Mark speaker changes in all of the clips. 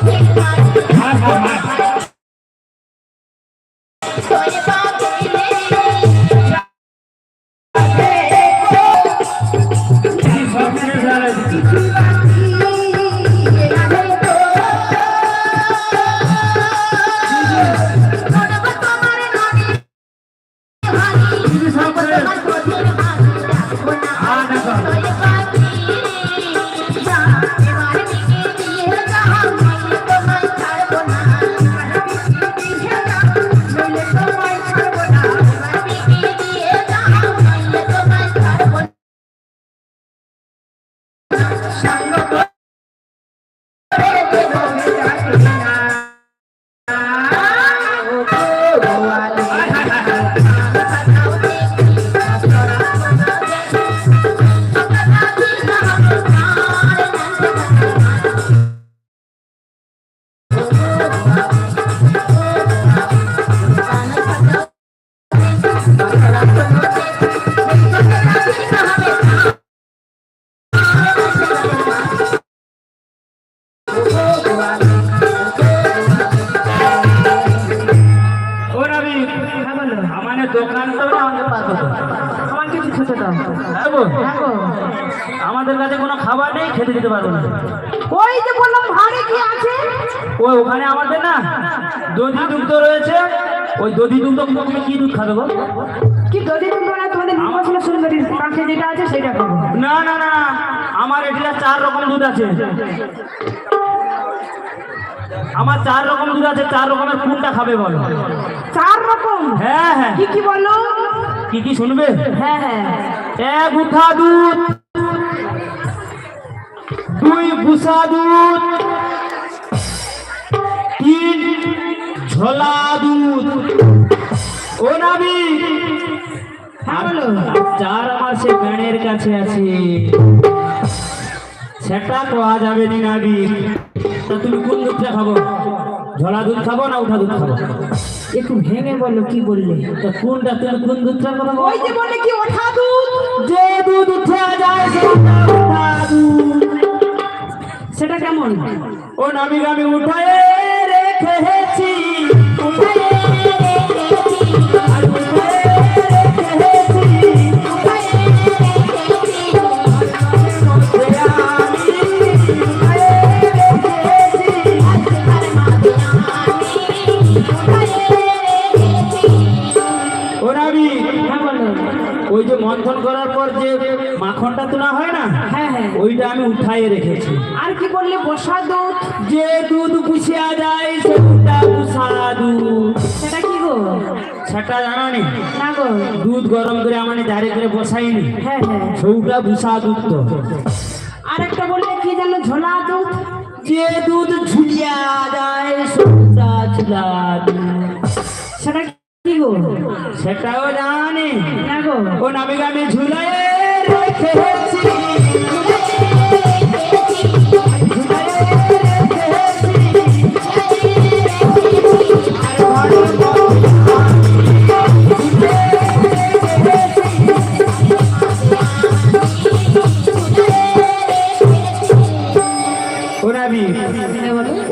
Speaker 1: Thank you.
Speaker 2: আমার কিছু খেতে দাও?
Speaker 1: হ্যাঁ গো। আমাদের কাছে কোনো খাবার নেই খেতে দিতে পারব না।
Speaker 2: ওই যে বললাম ভাড়ে কি আছে?
Speaker 1: ওই ওখানে আমাদের না দধি দুগ্ধ রয়েছে। ওই দধি দুগ্ধ তুমি কি দুধ খাবে গো
Speaker 2: কি দধি দুধ না তোমাদের নির্বাচনে সুন্দরী পাখে যেটা আছে সেটা খাব।
Speaker 1: না না না আমার এখানে চার রকম দুধ আছে। আমার চার রকম দুধ আছে চার রকমের কোনটা খাবে বলো?
Speaker 2: চার রকম?
Speaker 1: হ্যাঁ হ্যাঁ।
Speaker 2: কি কি বলো
Speaker 1: কি কি শুনবে?
Speaker 2: হ্যাঁ হ্যাঁ।
Speaker 1: এক উঠা দুধ দুই ভুষা দুধ তিন ঝোলা দুধ। ও নাবি
Speaker 2: হ্যাঁ
Speaker 1: চার আমার সে গানের কাছে আছে। সেটা পাওয়া যাবে নি নাবি? তা তুমি কোন দুধটা খাব? ঝোলা দুধ খাব না উঠা দুধ খাব?
Speaker 2: একটু ভেঙে বলল কি বললে?
Speaker 1: তো কোনটা তুমি কোন দুধ কথা?
Speaker 2: ওই যে বলে কি ওঠা দুধ?
Speaker 1: যে দুধ উঠে যায় সেটা উঠা দুধ।
Speaker 2: সেটা কেমন?
Speaker 1: ও নামি গামি উঠায় রেখেছি উঠায়ে
Speaker 2: হ্যাঁ
Speaker 1: ওই যে মন্থন করার পর যে মাখনটা তোলা হয় না?
Speaker 2: হ্যাঁ হ্যাঁ।
Speaker 1: ওইটা আমি উঠায়ে রেখেছি।
Speaker 2: আর কি বললে বসা দুধ।
Speaker 1: যে দুধ পুষিয়া যায় সেটা পুষা দুধ।
Speaker 2: সেটা কি গো?
Speaker 1: সেটা জানো নি?
Speaker 2: না গো।
Speaker 1: দুধ গরম করে মানে দাঁড়িয়ে করে বসাইনি।
Speaker 2: হ্যাঁ হ্যাঁ।
Speaker 1: সৌটা ভুষা দুধ তো।
Speaker 2: আর একটা বললে কি জানো ঝোলা দুধ?
Speaker 1: যে দুধ ঝুলিয়া যায় সৌটা ঝুলা সেটাও জানি। ও নামে গামে ঝুলাই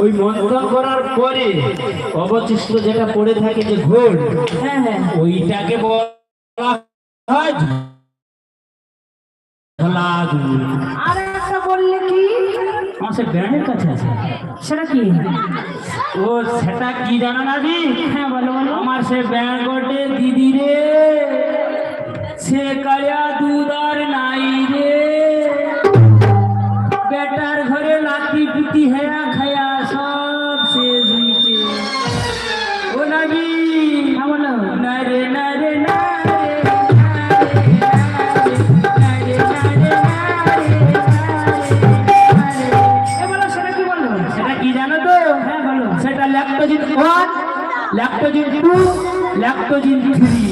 Speaker 1: ওই মন্থন করার পরে অবশিষ্ট যেটা পড়ে থাকে যে ঘোল
Speaker 2: হ্যাঁ হ্যাঁ।
Speaker 1: ওইটাকে বলা হয়
Speaker 2: আর একটা বললে কি?
Speaker 1: আমার সে ব্যান্ডের কাছে আছে।
Speaker 2: সেটা কি?
Speaker 1: ও সেটা কি জানো না দি
Speaker 2: হ্যাঁ বলো বলো।
Speaker 1: আমার সে ব্যান্ড গোটে দিদি রে। সে কায়া দুধ বেটার ঘরে লাতি পিটি হেয়া খায়া সব শেষ হইছে। ও
Speaker 2: হ্যাঁ বলো
Speaker 1: না রে না রে না
Speaker 2: হ্যাঁ
Speaker 1: Lactogen one Lactogen two Lactogen three.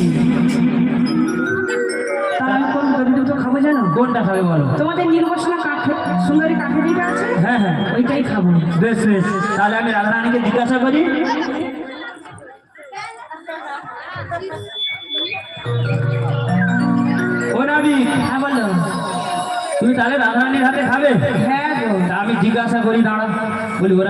Speaker 2: জানো?
Speaker 1: কোনটা খাবে বলো?
Speaker 2: তোমাদের নির্বাচনা কাঠে সুন্দরী কাঠে যেটা আছে
Speaker 1: হ্যাঁ হ্যাঁ।
Speaker 2: ওইটাই খাব।
Speaker 1: বেশ বেশ। তাহলে আমি রাধারানীকে জিজ্ঞাসা করি। ও নাবি।
Speaker 2: হ্যাঁ বলো।
Speaker 1: তুমি তাহলে রাধারানীর হাতে খাবে?
Speaker 2: হ্যাঁ
Speaker 1: আমি জিজ্ঞাসা করি দাঁড়া বলি ওরা